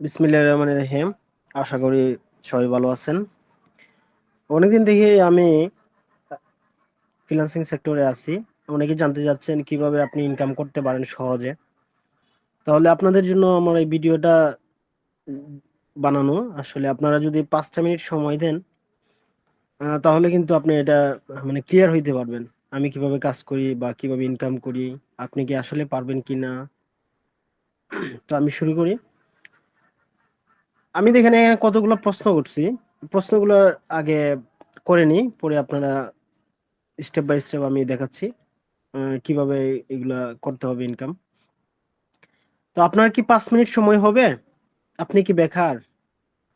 বিসমিল্লাহির রহমানির রহিম। আশা করি সবাই ভালো আছেন। অনেকদিন থেকে আমি ফ্রিল্যান্সিং সেক্টরে আছি। অনেকে জানতে চাচ্ছেন কীভাবে আপনি ইনকাম করতে পারেন সহজে। তাহলে আপনাদের জন্য আমার এই ভিডিওটা বানানো। আসলে আপনারা যদি পাঁচটা মিনিট সময় দেন তাহলে কিন্তু আপনি এটা মানে ক্লিয়ার হইতে পারবেন। আমি কীভাবে কাজ করি বা কীভাবে ইনকাম করি, আপনি কি আসলে পারবেন কি না তো আমি শুরু করি। আমি দেখেন এখানে কতগুলো প্রশ্ন করছি। প্রশ্নগুলো আগে করে নিই, পরে আপনারা স্টেপ বাই স্টেপ আমি দেখাচ্ছি কীভাবে এগুলা করতে হবে ইনকাম তো আপনার কি পাঁচ মিনিট সময় হবে? আপনি কি বেকার?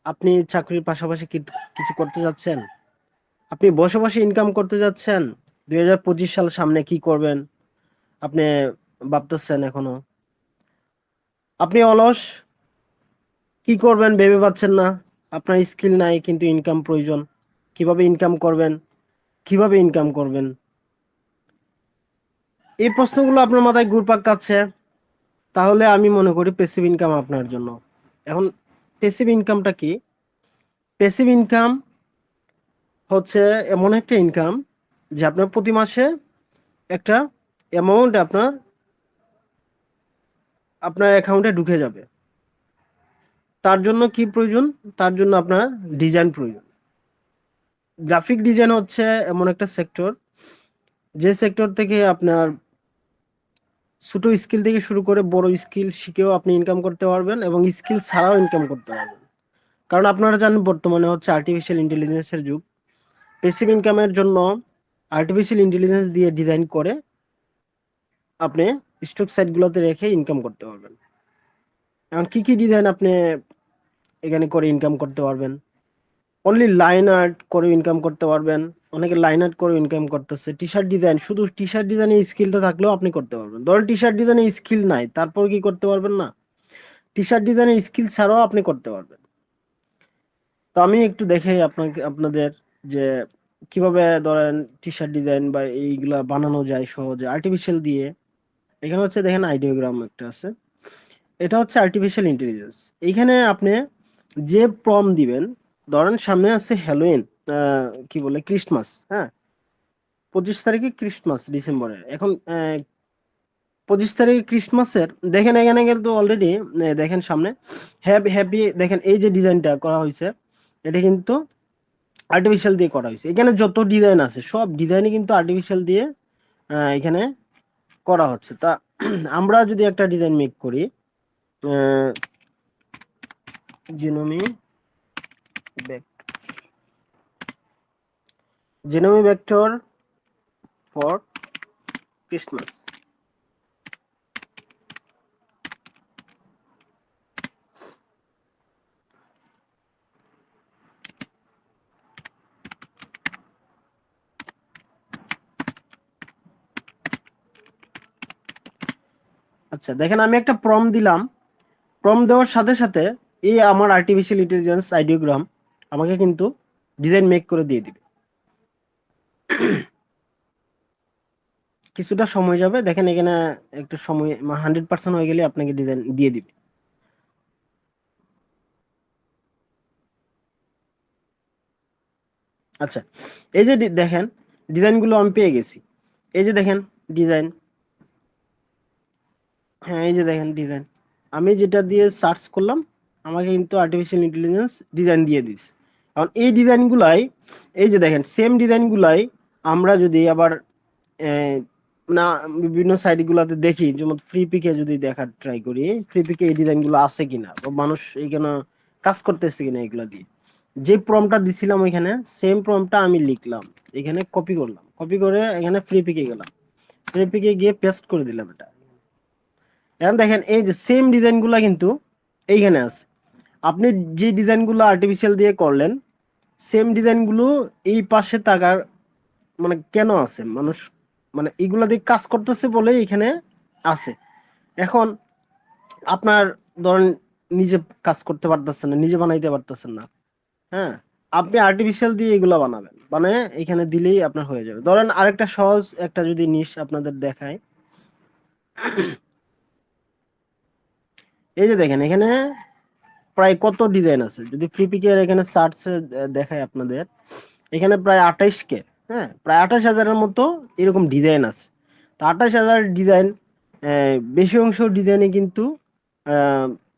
আপনি চাকরির পাশাপাশি কিছু করতে যাচ্ছেন? আপনি বসে বসে ইনকাম করতে যাচ্ছেন? দুই হাজার পঁচিশ সাল সামনে কি করবেন? আপনি ভাবতেছেন এখনও? আপনি অলস? কি করবেন ভেবে পাচ্ছেন না। আপনার স্কিল নাই, কিন্তু ইনকাম প্রয়োজন। কীভাবে ইনকাম করবেন? কীভাবে ইনকাম করবেন? এই প্রশ্নগুলো আপনার মাথায় ঘুরপাক কাচ্ছে তাহলে আমি মনে করি পেসিভ ইনকাম আপনার জন্য। এখন পেসিভ ইনকামটা কি? পেসিভ ইনকাম হচ্ছে এমন একটা ইনকাম যে আপনার প্রতি মাসে একটা অ্যামাউন্ট আপনার আপনার অ্যাকাউন্টে ঢুকে যাবে। তার জন্য কি প্রয়োজন? তার জন্য আপনার ডিজাইন প্রয়োজন। গ্রাফিক ডিজাইন হচ্ছে এমন একটা সেক্টর যে সেক্টর থেকে আপনার ছোট স্কিল থেকে শুরু করে বড় স্কিল শিখেও আপনি ইনকাম করতে পারবেন এবং স্কিল ছাড়াও ইনকাম করতে পারবেন। কারণ আপনারা জানেন বর্তমানে হচ্ছে আর্টিফিশিয়াল ইন্টেলিজেন্সের যুগ। পেসিভ ইনকামের জন্য আর্টিফিশিয়াল ইন্টেলিজেন্স দিয়ে ডিজাইন করে আপনি স্টক সাইটগুলোতে রেখে ইনকাম করতে পারবেন। এখন কি কি ডিজাইন আপনি এখানে করে ইনকাম করতে পারবেন। অনলি লাইন আর্ট করে ইনকাম করতে পারবেন। অনেকে লাইন আর্ট করে ইনকাম করতেছে। টি শার্ট ডিজাইন শুধু টি শার্ট ডিজাইনের স্কিলটা থাকলেও আপনি করতে পারবেন। ধরেন টি শার্ট ডিজাইনের স্কিল নাই, তারপর কি করতে পারবেন না? টি শার্ট ডিজাইনের স্কিল ছাড়াও আপনি করতে পারবেন। তো আমি একটু দেখে আপনাকে, আপনাদের যে কীভাবে ধরেন টি শার্ট ডিজাইন বা এইগুলা বানানো যায় সহজে। আর্টিফিশিয়াল দিয়ে। এখানে হচ্ছে দেখেন আইডিওগ্রাম একটা আছে। এটা হচ্ছে আর্টিফিশিয়াল ইন্টেলিজেন্স এইখানে আপনি যে প্রম দিবেন, ধরেন সামনে আছে হ্যালোইন কি বলে ক্রিসমাস হ্যাঁ? পঁচিশ তারিখে ক্রিসমাস ডিসেম্বরের এখন পঁচিশ তারিখে ক্রিসমাসের দেখেন এখানে কিন্তু অলরেডি দেখেন সামনে হ্যাপি হ্যাপি, দেখেন এই যে ডিজাইনটা করা হয়েছে, এটা কিন্তু আর্টিফিশিয়াল দিয়ে করা হয়েছে। এখানে যত ডিজাইন আছে, সব ডিজাইনই কিন্তু আর্টিফিশিয়াল দিয়ে এখানে করা হচ্ছে। তা, আমরা যদি একটা ডিজাইন মেক করি জিনোমি জিনোমি ভেক্টর ফর ক্রিসমাস। আচ্ছা দেখেন আমি একটা প্রম দিলাম। প্রম দেওয়ার সাথে সাথে এই আমার আর্টিফিশিয়াল ইন্টেলিজেন্স আইডিওগ্রাম আমাকে কিন্তু ডিজাইন মেক করে দিয়ে দিবে। কিছুটা সময় যাবে, দেখেন এখানে একটু সময় হান্ড্রেড পার্সেন্ট হয়ে গেলে আপনাকে ডিজাইন দিয়ে দিবে। আচ্ছা এই যে দেখেন, ডিজাইনগুলো আমি পেয়ে গেছি। এই যে দেখেন, ডিজাইন। হ্যাঁ এই যে দেখেন, ডিজাইন। আমি যেটা দিয়ে সার্চ করলাম আমাকে কিন্তু আর্টিফিশিয়াল ইন্টেলিজেন্স ডিজাইন দিয়ে দিস এখন এই ডিজাইনগুলাই এই যে দেখেন সেম ডিজাইনগুলাই আমরা যদি আবার না, বিভিন্ন সাইটগুলোতে দেখি, যেমন ফ্রি পিকে যদি দেখার ট্রাই করি ফ্রি পিকে এই ডিজাইনগুলো আছে কিনা, বা মানুষ এইখানে কাজ করতেছে কিনা এগুলো দিয়ে। যে প্রমটা দিছিলাম ওইখানে সেম প্রমটা আমি লিখলাম, এখানে কপি করলাম কপি করে এখানে ফ্রি পিকে গেলাম। ফ্রি পিকে গিয়ে পেস্ট করে দিলাম এটা। এখন দেখেন, এই যে সেম ডিজাইনগুলো কিন্তু এইখানে আছে। আপনি যে ডিজাইনগুলো আর্টিফিশিয়াল দিয়ে করলেন সেম ডিজাইনগুলো এই পাশে তাকার মানে কেন আছে? মানুষ মানে এগুলা দিয়ে কাজ করতেছে বলে এখানে আছে। এখন আপনার ধরেন নিজে কাজ করতে পারতেছেন না, নিজে বানাইতে পারতেছেন না হ্যাঁ? আপনি আর্টিফিশিয়াল দিয়ে এগুলা বানাবেন মানে এখানে দিলেই আপনার হয়ে যাবে। ধরেন আরেকটা সহজ একটা যদি নিশ আপনাদের দেখায় এই যে দেখেন, এখানে প্রায় কত ডিজাইন আছে? যদি ফ্লিপিকের এখানে সার্চ দেখায় আপনাদের, এখানে প্রায় আঠাইশ কে হ্যাঁ? প্রায় আঠাশ হাজারের মতো এরকম ডিজাইন আছে। তো আঠাশ হাজার ডিজাইন বেশি অংশ ডিজাইনে কিন্তু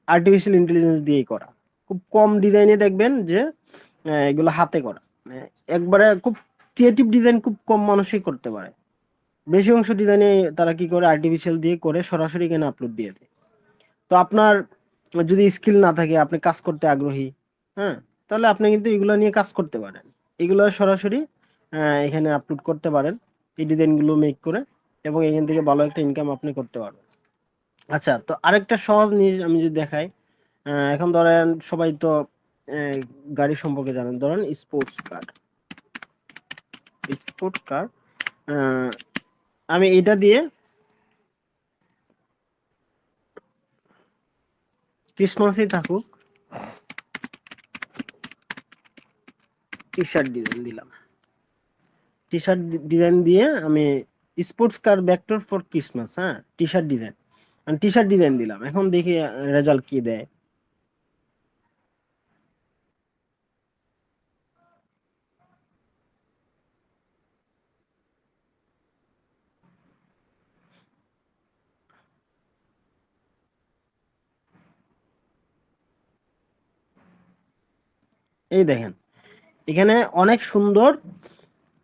আর্টিফিশিয়াল ইন্টেলিজেন্স দিয়েই করা। খুব কম ডিজাইনে দেখবেন যে এগুলো হাতে করা। একবারে খুব ক্রিয়েটিভ ডিজাইন খুব কম মানুষই করতে পারে। বেশি অংশ ডিজাইনে তারা কি করে আর্টিফিশিয়াল দিয়ে করে সরাসরি এখানে আপলোড দিয়ে দেয়। তো আপনার যদি স্কিল না থাকে, আপনি কাজ করতে আগ্রহী হ্যাঁ তাহলে আপনি কিন্তু এগুলো নিয়ে কাজ করতে পারেন। এগুলো সরাসরি এখানে আপলোড করতে পারেন এই ডিজাইনগুলো মেক করে, এবং এখান থেকে ভালো একটা ইনকাম আপনি করতে পারবেন। আচ্ছা তো আরেকটা সহজ জিনিস আমি যদি দেখাই এখন ধরেন সবাই তো গাড়ি সম্পর্কে জানেন, ধরেন স্পোর্টস কার স্পোর্টস কার আমি এটা দিয়ে ক্রিসমাসই থাকুক। টি শার্ট ডিজাইন দিলাম। টি শার্ট ডিজাইন দিয়ে আমি sports car vector for Christmas হ্যাঁ? T shirt design T shirt design দিলাম। এখন দেখি রেজাল্ট কি দেয়। এই দেখেন। এখানে অনেক সুন্দর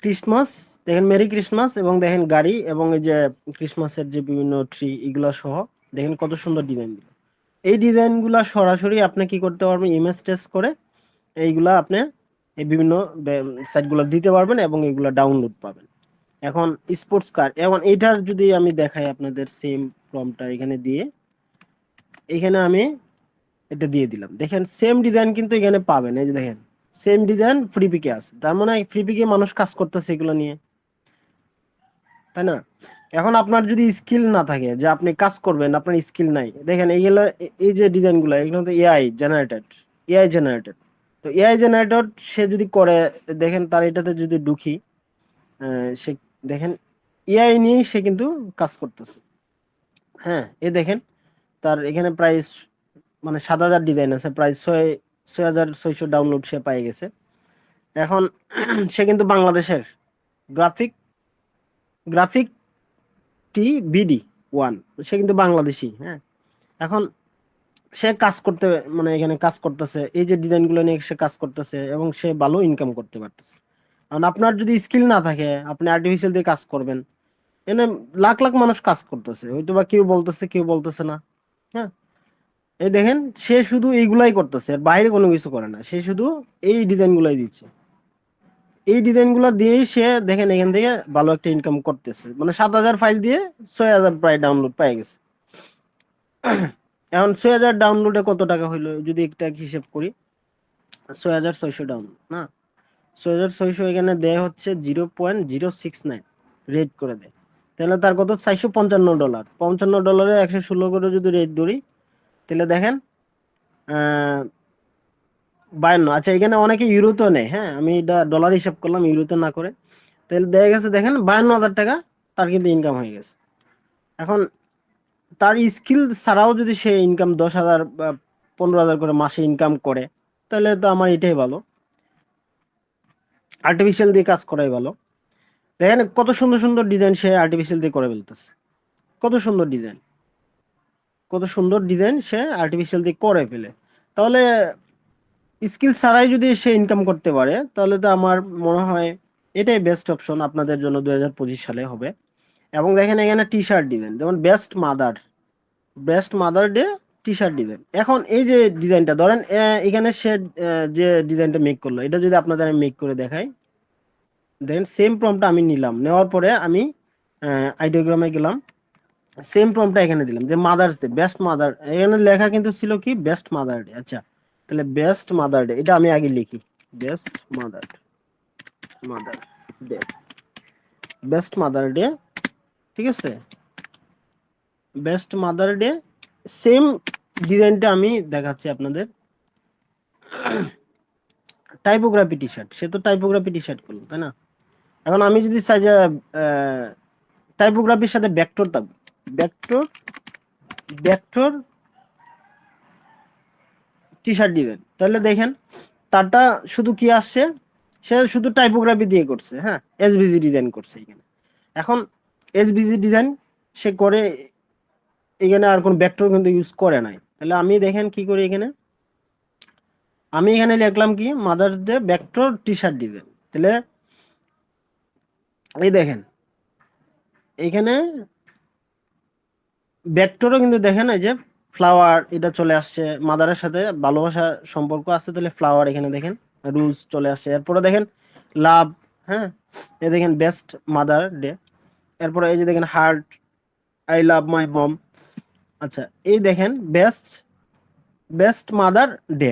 ক্রিসমাস দেখেন মেরি ক্রিসমাস এবং দেখেন গাড়ি এবং এই যে ক্রিসমাসের যে বিভিন্ন ট্রি এগুলো সহ, দেখেন কত সুন্দর ডিজাইন দিল। এই ডিজাইনগুলো সরাসরি আপনি কি করতে পারবেন? ইমেজ টেস্ট করে এইগুলা আপনি এই বিভিন্ন সাইটগুলো দিতে পারবেন এবং এগুলো ডাউনলোড পাবেন। এখন স্পোর্টস কার এখন এইটার যদি আমি দেখাই আপনাদের সেম ফর্মটা এখানে দিয়ে, এখানে আমি এটা দিয়ে দিলাম। দেখেন সেম ডিজাইন কিন্তু এখানে পাবেন। এই যে দেখেন সেম ডিজাইন ফ্রি পিকে আছে। তার মানে ফ্রি পিকে মানুষ কাজ করতেছে এগুলো নিয়ে। তাই না? এখন আপনার যদি স্কিল না থাকে, যে আপনি কাজ করবেন, আপনার স্কিল নাই। দেখেন, এইগুলো, এই যে ডিজাইনগুলো এগুলো তো এআই জেনারেটেড এআই জেনারেটেড তো এআই জেনারেটেড সে যদি করে, দেখেন, তার এটাতে যদি ঢুকি সে, দেখেন এআই নিয়েই সে কিন্তু কাজ করতেছে। হ্যাঁ এ দেখেন, তার এখানে প্রায় মানে সাত হাজার ডিজাইন আছে, প্রায় ছয় ছয় হাজার ছয়শো ডাউনলোড সে পাই গেছে। এখন সে কিন্তু বাংলাদেশের graphic graphic T BD one সে কিন্তু বাংলাদেশি হ্যাঁ। এখন সে কাজ করতে মানে এখানে কাজ করতেছে, এই যে ডিজাইনগুলো নিয়ে সে কাজ করতেছে এবং সে ভালো ইনকাম করতে পারতেছে। কারণ আপনার যদি স্কিল না থাকে, আপনি আর্টিফিশিয়াল দিয়ে কাজ করবেন, এনে লাখ লাখ মানুষ কাজ করতেছে হয়তো বা কেউ বলতেছে কেউ বলতেছে না হ্যাঁ। এই দেখেন, সে শুধু এইগুলাই করতেছে, আর বাইরে কোনো কিছু করে না। সে শুধু এই ডিজাইনগুলাই দিচ্ছে। এই ডিজাইনগুলো দিয়েই সে দেখেন, এখান থেকে ভালো একটা ইনকাম করতেছে। মানে সাত হাজার ফাইল দিয়ে ছয় হাজার প্রায় ডাউনলোড পাই গেছে। এখন ছয় হাজার ডাউনলোডে কত টাকা হইল, যদি একটা হিসেব করি? ছয় হাজার ছয়শো ডাউনলোড না? ছয় হাজার ছয়শো এখানে দেয় হচ্ছে zero point zero six nine rate করে দেয়। তাহলে তার কত? চারশো পঞ্চান্ন ডলার পঞ্চান্ন ডলারে একশো ষোলো করে যদি রেট ধরি তাহলে দেখেন বায়ান্ন। আচ্ছা এখানে অনেকে ইউরোতেও নেয় হ্যাঁ? আমি এটা ডলার হিসাব করলাম, ইউরোতে না করে। তাহলে দেখা গেছে, দেখেন, বায়ান্ন হাজার টাকা তার কিন্তু ইনকাম হয়ে গেছে। এখন তার স্কিল ছাড়াও যদি সে ইনকাম দশ হাজার বা পনেরো হাজার করে মাসে ইনকাম করে, তাহলে তো আমার এটাই ভালো। আর্টিফিশিয়াল দিয়ে কাজ করাই ভালো। দেখেন, কত সুন্দর সুন্দর ডিজাইন সে আর্টিফিশিয়াল দিয়ে করে ফেলতেছে। কত সুন্দর ডিজাইন কত সুন্দর ডিজাইন সে আর্টিফিশিয়াল দিয়ে করে ফেলে। তাহলে স্কিল ছাড়াই যদি সে ইনকাম করতে পারে, তাহলে তো আমার মনে হয় এটাই বেস্ট অপশন আপনাদের জন্য দুই হাজার পঁচিশ সালে হবে। এবং দেখেন এখানে টি শার্ট ডিজাইন যেমন best mother best mother day T shirt design এখন এই যে ডিজাইনটা ধরেন এখানে সে যে ডিজাইনটা মেক করল, এটা যদি আপনাদের আমি মেক করে দেখাই। দেন সেম প্রমটা আমি নিলাম, নেওয়ার পরে আমি আইডিওগ্রামে গেলাম। সেম প্রমটা এখানে দিলাম, যে মাদার্স ডে বেস্ট মাদার এখানে লেখা কিন্তু ছিল কি? বেস্ট মাদার ডে আচ্ছা তাহলে বেস্ট মাদার ডে এটা আমি আগে লিখি best mother mother day best mother day ঠিক আছে? বেস্ট মাদার ডে সেম ডিজাইনটা আমি দেখাচ্ছি আপনাদের টাইপোগ্রাফি টি শার্ট সে তো টাইপোগ্রাফি টি শার্ট করল, তাই না? এখন আমি যদি চাই যে টাইপোগ্রাফির সাথে ভেক্টর থাকবে vector vector T shirt design তাহলে দেখেন, তারটা শুধু কি আসছে? সে শুধু টাইপোগ্রাফি দিয়ে করছে হ্যাঁ? এসবিজি ডিজাইন করছে এখানে। এখন এসবিজি ডিজাইন সে করে, এখানে আর কোনো ভেক্টর কিন্তু ইউজ করে নাই। তাহলে আমি দেখেন কি করি এখানে? আমি এখানে লিখলাম কি? Mother day vector T shirt design তাহলে এই দেখেন, এখানে ভেক্টরও কিন্তু দেখেন এই যে ফ্লাওয়ার এটা চলে আসছে। মাদারের সাথে ভালোবাসা সম্পর্ক আছে, তাহলে ফ্লাওয়ার এখানে দেখেন রুলস চলে আসছে। এরপরে দেখেন লাভ হ্যাঁ? এই দেখেন বেস্ট মাদার ডে এরপরে এই যে দেখেন হার্ট আই লাভ মাই মম আচ্ছা এই দেখেন বেস্ট বেস্ট মাদার ডে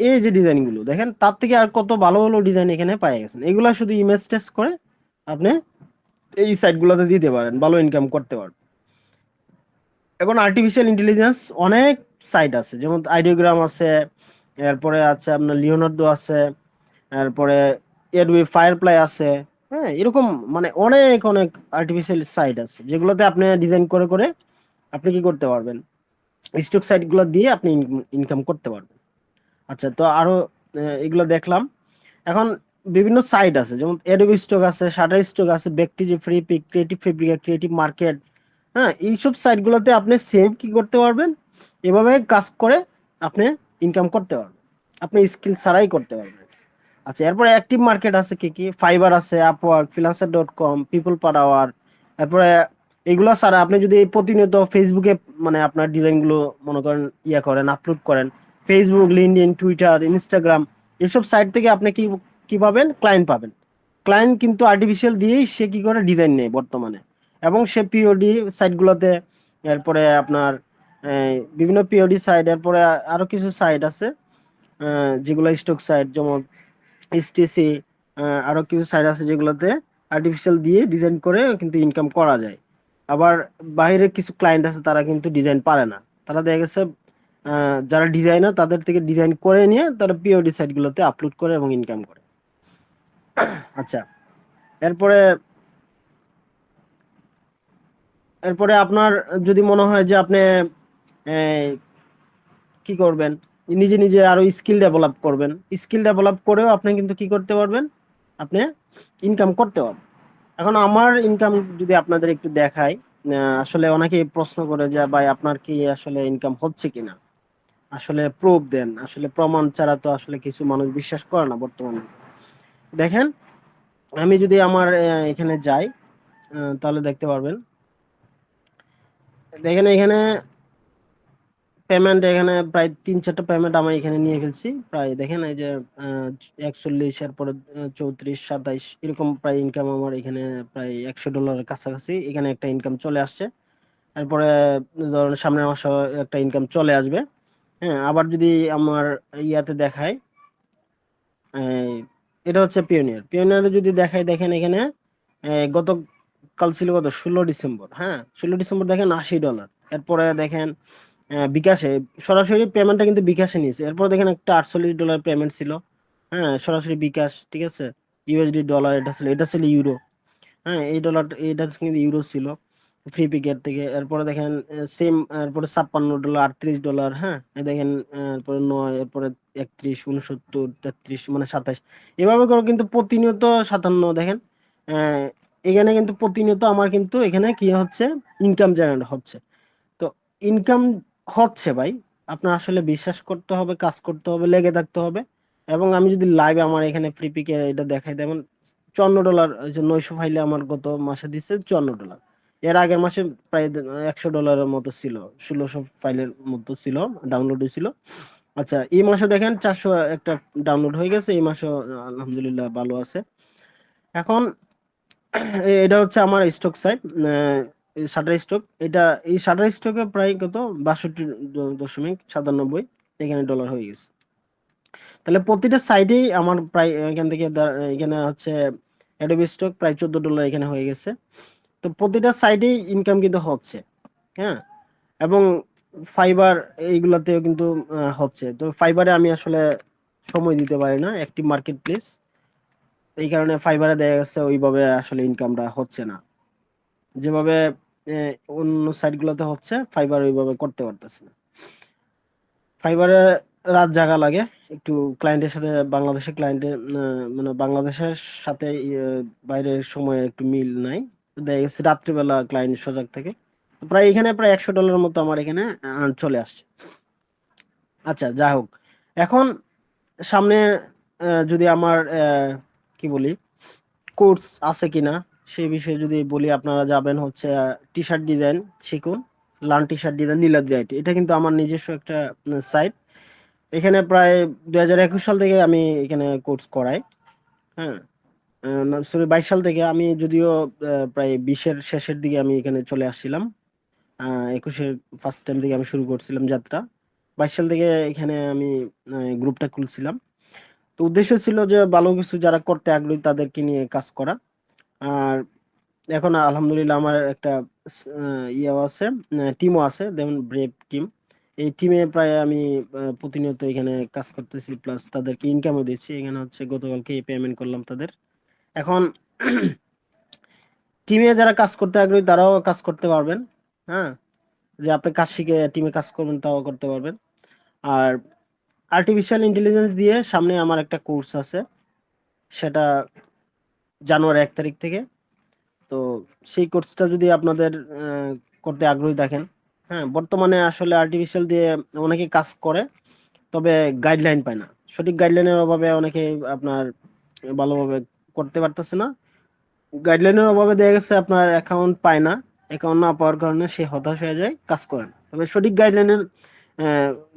এই যে ডিজাইনগুলো দেখেন, তার থেকে আর কত ভালো ভালো ডিজাইন এখানে পাই গেছেন এগুলা শুধু ইমেজ টেস্ট করে আপনি এই সাইটগুলোতে দিতে পারেন, ভালো ইনকাম করতে পারেন এখন আর্টিফিশিয়াল ইন্টেলিজেন্স অনেক সাইট আছে, যেমন আইডিওগ্রাম আছে, এরপরে আছে আপনার লিওনার্দো আছে, এরপরে এডবি ফায়ারপ্লাই আছে হ্যাঁ এরকম মানে অনেক অনেক আর্টিফিশিয়াল সাইট আছে, যেগুলোতে আপনি ডিজাইন করে করে আপনি কি করতে পারবেন? স্টক সাইটগুলো দিয়ে আপনি ইনকাম করতে পারবেন। আচ্ছা তো আরও এগুলো দেখলাম। এখন বিভিন্ন সাইট আছে, যেমন এডোবি স্টক আছে শাটার স্টক আছে ব্যক্তি Freepik Creative Fabrica Creative Market হ্যাঁ এইসব সাইটগুলোতে আপনি সেম কি করতে পারবেন? এভাবে কাজ করে আপনি ইনকাম করতে পারবেন। আপনি স্কিল ছাড়াই করতে পারবেন। আচ্ছা এরপরে অ্যাক্টিভ মার্কেট আছে কি কি? ফাইবার আছে Upwork Freelancer dot com people per hour এরপরে এগুলো ছাড়া আপনি যদি প্রতিনিয়ত ফেসবুকে মানে আপনার ডিজাইনগুলো মনে করেন ইয়ে করেন আপলোড করেন ফেসবুক লিঙ্কডিন টুইটার ইনস্টাগ্রাম এসব সাইট থেকে আপনি কি কি পাবেন? ক্লায়েন্ট পাবেন। ক্লায়েন্ট কিন্তু আর্টিফিশিয়াল দিয়েই সে কি করে ডিজাইন নেয় বর্তমানে? এবং সে পিওডি সাইটগুলোতে এরপরে আপনার বিভিন্ন পিওডি সাইট এরপরে আরও কিছু সাইট আছে যেগুলো স্টক সাইট যেমন এসটিসি আরও কিছু সাইট আছে যেগুলোতে আর্টিফিশিয়াল দিয়ে ডিজাইন করে কিন্তু ইনকাম করা যায়। আবার বাইরে কিছু ক্লায়েন্ট আছে তারা কিন্তু ডিজাইন পারে না। তারা দেখা গেছে যারা ডিজাইনার তাদের থেকে ডিজাইন করে নিয়ে তারা পিওডি সাইটগুলোতে আপলোড করে এবং ইনকাম করে। আচ্ছা এরপরে এরপরে আপনার যদি মনে হয় যে আপনি কি করবেন? নিজে নিজে আরও স্কিল ডেভেলপ করবেন। স্কিল ডেভেলপ করেও আপনি কিন্তু কি করতে পারবেন? আপনি ইনকাম করতে পারবেন। এখন আমার ইনকাম যদি আপনাদের একটু দেখাই আসলে অনেকে প্রশ্ন করে যে, ভাই, আপনার কি আসলে ইনকাম হচ্ছে কিনা? আসলে প্রুফ দেন। আসলে প্রমাণ ছাড়া তো আসলে কিছু মানুষ বিশ্বাস করে না বর্তমানে। দেখেন, আমি যদি আমার এখানে যাই তাহলে দেখতে পারবেন দেখেন এখানে পেমেন্ট এখানে প্রায় তিন চারটা পেমেন্ট আমি এখানে নিয়ে ফেলছি। প্রায় দেখেন এই যে একচল্লিশ, এরপরে চৌত্রিশ, সাতাইশ, এরকম প্রায় ইনকাম আমার এখানে প্রায় একশো ডলারের কাছাকাছি এখানে একটা ইনকাম চলে আসছে। তারপরে ধরুন সামনের মাসে একটা ইনকাম চলে আসবে। হ্যাঁ আবার যদি আমার ইয়াতে দেখায় এটা হচ্ছে পিওনিয়ার পিওনিয়ারে যদি দেখায় দেখেন এখানে গত কাল ছিল কত? ষোলো ডিসেম্বর হ্যাঁ? ষোলো ডিসেম্বর দেখেন আশি ডলার এরপরে দেখেন বিকাশে সরাসরি পেমেন্টটা কিন্তু বিকাশে নিয়েছে। এরপর দেখেন একটা আটচল্লিশ ডলার পেমেন্ট ছিল হ্যাঁ? সরাসরি বিকাশ, ঠিক আছে? ইউএসডি ডলার এটা ছিল এটা ছিল ইউরো হ্যাঁ? এই ডলার এটা কিন্তু ইউরো ছিল ফ্রি পিকেট থেকে। এরপরে দেখেন সেম এরপরে ছাপ্পান্ন ডলার আটত্রিশ ডলার হ্যাঁ? দেখেন, এরপরে নয়, এরপরে একত্রিশ, উনসত্তর, তেত্রিশ মানে সাতাশ। এভাবে করে কিন্তু প্রতিনিয়ত সাতান্ন, দেখেন এখানে কিন্তু প্রতিনিয়ত আমার কিন্তু এখানে কি হচ্ছে? ইনকাম জেনারেট হচ্ছে। তো ইনকাম হচ্ছে ভাই, আপনার আসলে বিশ্বাস করতে হবে, কাজ করতে হবে, লেগে থাকতে হবে। এবং আমি যদি লাইভে আমার এখানে ফ্রি পিকে এটা দেখাই দেবেন চুয়ান্ন ডলার নয়শো ফাইলে আমার গত মাসে দিচ্ছে চুয়ান্ন ডলার এর আগের মাসে প্রায় একশো ডলারের মতো ছিল, ষোলোশো ফাইলের মতো ছিল ডাউনলোড হয়েছিল। আচ্ছা এই মাসে দেখেন চারশো একটা ডাউনলোড হয়ে গেছে, এই মাসে আলহামদুলিল্লাহ ভালো আছে। এখন এটা হচ্ছে আমার স্টক সাইট শাটার স্টক এটা, এই শাটার স্টকে প্রায় কত? বাষট্টি দশমিক সাতানব্বই, এখানে ডলার হয়ে গেছে। তাহলে প্রতিটা সাইডেই আমার প্রায়, এখান থেকে এখানে হচ্ছে অ্যাডোবি স্টক প্রায় চোদ্দ ডলার এখানে হয়ে গেছে। তো প্রতিটা সাইডেই ইনকাম কিন্তু হচ্ছে হ্যাঁ? এবং ফাইবার এইগুলাতেও কিন্তু হচ্ছে। তো ফাইবারে আমি আসলে সময় দিতে পারি না একটি মার্কেট প্লেস এই কারণে ফাইবারে দেখা গেছে ওইভাবে আসলে ইনকামটা হচ্ছে না। যেভাবে অন্য সাইটগুলোতে হচ্ছে ফাইবার ওইভাবে করতে পারতেছে না। ফাইবারে রাত জাগা লাগে, একটু ক্লায়েন্টের সাথে বাংলাদেশের ক্লায়েন্টের মানে বাংলাদেশের সাথে বাইরের সময় একটু মিল নাই। দেখা গেছে রাত্রিবেলা ক্লায়েন্ট সজাগ থাকে। প্রায় এখানে প্রায় একশো ডলারের মতো আমার এখানে চলে আসছে। আচ্ছা যা হোক। এখন সামনে যদি আমার কি বলি কোর্স আছে কিনা, সেই বিষয়ে যদি বলি, আপনারা যাবেন হচ্ছে টি শার্ট ডিজাইন শিখুন learn T shirt design Niladri IT এটা কিন্তু আমার নিজস্ব একটা সাইট এখানে প্রায় দুই হাজার একুশ সাল থেকে আমি এখানে কোর্স করাই হ্যাঁ। সরি বাইশ সাল থেকে আমি যদিও প্রায় বিশের শেষের দিকে আমি এখানে চলে আসছিলাম একুশের ফার্স্ট টাইম থেকে আমি শুরু করছিলাম যাত্রা। বাইশ সাল থেকে এখানে আমি গ্রুপটা খুলছিলাম। তো উদ্দেশ্য ছিল যে ভালো কিছু যারা করতে আগ্রহী তাদেরকে নিয়ে কাজ করা। আর এখন আলহামদুলিল্লাহ আমার একটা ইয়েও আছে টিমও আছে, যেমন ব্রেভ টিম এই টিমে প্রায় আমি প্রতিনিয়ত এখানে কাজ করতেছি প্লাস তাদেরকে ইনকামও দিচ্ছি। এখানে হচ্ছে গতকালকে পেমেন্ট করলাম তাদের। এখন টিমে যারা কাজ করতে আগ্রহী তারাও কাজ করতে পারবেন হ্যাঁ? যে আপনি কাজ শিখে টিমে কাজ করবেন, তাও করতে পারবেন। আর আর্টিফিশিয়াল ইন্টেলিজেন্স দিয়ে সামনে আমার একটা কোর্স আছে। সেটা জানুয়ারি এক তারিখ থেকে। তো সেই কোর্সটা যদি আপনাদের করতে আগ্রহী দেখেন। হ্যাঁ বর্তমানে আসলে আর্টিফিশিয়াল দিয়ে অনেকে কাজ করে, তবে গাইডলাইন পায় না। সঠিক গাইডলাইনের অভাবে অনেকে আপনার ভালোভাবে করতে পারতেছে না। গাইডলাইনের অভাবে দেখা গেছে আপনার অ্যাকাউন্ট পায় না। অ্যাকাউন্ট না পাওয়ার কারণে সে হতাশ হয়ে যায়, কাজ করেন তবে সঠিক গাইডলাইনের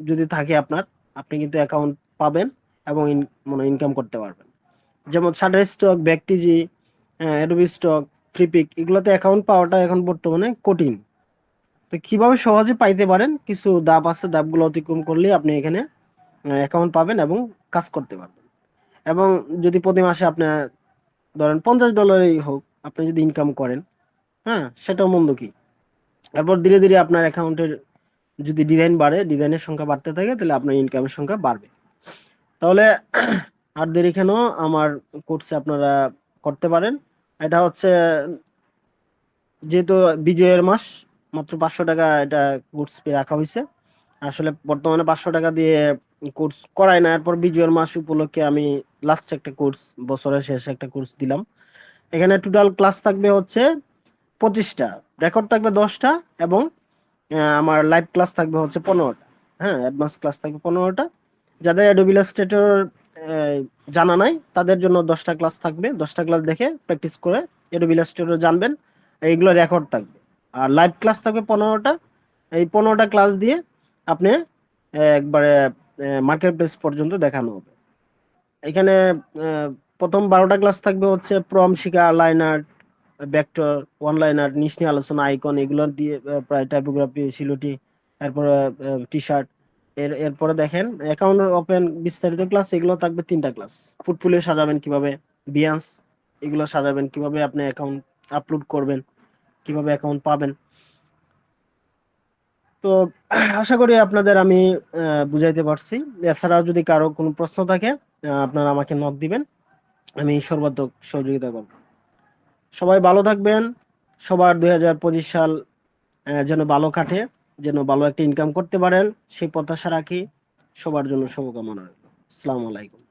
যদি থাকে আপনার আপনি কিন্তু অ্যাকাউন্ট পাবেন এবং মানে ইনকাম করতে পারবেন। যেমন Shutterstock Vecteezy Adobe Stock Freepik এগুলোতে অ্যাকাউন্ট পাওয়াটা এখন বর্তমানে কঠিন। তো কীভাবে সহজে পাইতে পারেন? কিছু দাপ আছে ধাপগুলো অতিক্রম করলে আপনি এখানে অ্যাকাউন্ট পাবেন এবং কাজ করতে পারবেন। এবং যদি প্রতি মাসে আপনার ধরেন পঞ্চাশ ডলারই হোক, আপনি যদি ইনকাম করেন হ্যাঁ সেটাও মন্দ কি? এরপর ধীরে ধীরে আপনার অ্যাকাউন্টের যদি ডিজাইন বাড়ে ডিজাইনের সংখ্যা বাড়তে থাকে, তাহলে আপনার ইনকামের সংখ্যা বাড়বে। তাহলে আর দেরি কেন? আমার কোর্সে আপনারা করতে পারেন। এটা হচ্ছে, যেহেতু বিজয়ের মাস, মাত্র পাঁচশো টাকা এটা কোর্স রাখা হয়েছে। আসলে বর্তমানে পাঁচশো টাকা দিয়ে কোর্স করাই না। এরপর বিজয়ের মাস উপলক্ষে আমি লাস্ট একটা কোর্স বছরের শেষে একটা কোর্স দিলাম। এখানে টোটাল ক্লাস থাকবে হচ্ছে পঁচিশটা। রেকর্ড থাকবে দশটা এবং আমার লাইভ ক্লাস থাকবে হচ্ছে পনেরোটা। হ্যাঁ অ্যাডভান্স ক্লাস থাকবে পনেরোটা। যাদের অ্যাডোবি ইলাস্ট্রেটর জানা নাই, তাদের জন্য দশটা ক্লাস থাকবে। দশটা ক্লাস দেখে প্র্যাকটিস করে অ্যাডোবি ইলাস্ট্রেটর জানবেন, এইগুলো রেকর্ড থাকবে। আর লাইভ ক্লাস থাকবে পনেরোটা। এই পনেরোটা ক্লাস দিয়ে আপনি একবারে মার্কেট প্লেস পর্যন্ত দেখানো হবে। এখানে প্রথম বারোটা ক্লাস থাকবে হচ্ছে প্রম শিখা liner vector one liner niche নিয়ে আলোচনা আইকন এগুলো দিয়ে প্রায় টাইপোগ্রাফি সিলুটি এরপরে টি শার্ট এর, এরপরে দেখেন অ্যাকাউন্ট ওপেন বিস্তারিত ক্লাস এগুলো থাকবে তিনটা ক্লাস ফুটপুলে সাজাবেন কীভাবে? বিয়ান্স এগুলো সাজাবেন কীভাবে আপনি অ্যাকাউন্ট আপলোড করবেন, কীভাবে অ্যাকাউন্ট পাবেন? তো, আশা করি আপনাদের আমি বুঝাইতে পারছি। এছাড়াও যদি কারও কোনো প্রশ্ন থাকে আপনারা আমাকে নক দিবেন। আমি সর্বাত্মক সহযোগিতা করব। সবাই ভালো থাকবেন। সবার দুই হাজার পঁচিশ সাল যেন ভালো কাটে, যেন ভালো একটা ইনকাম করতে পারেন, সেই প্রত্যাশা রাখি। সবার জন্য শুভকামনা রইল। আসসালামু আলাইকুম।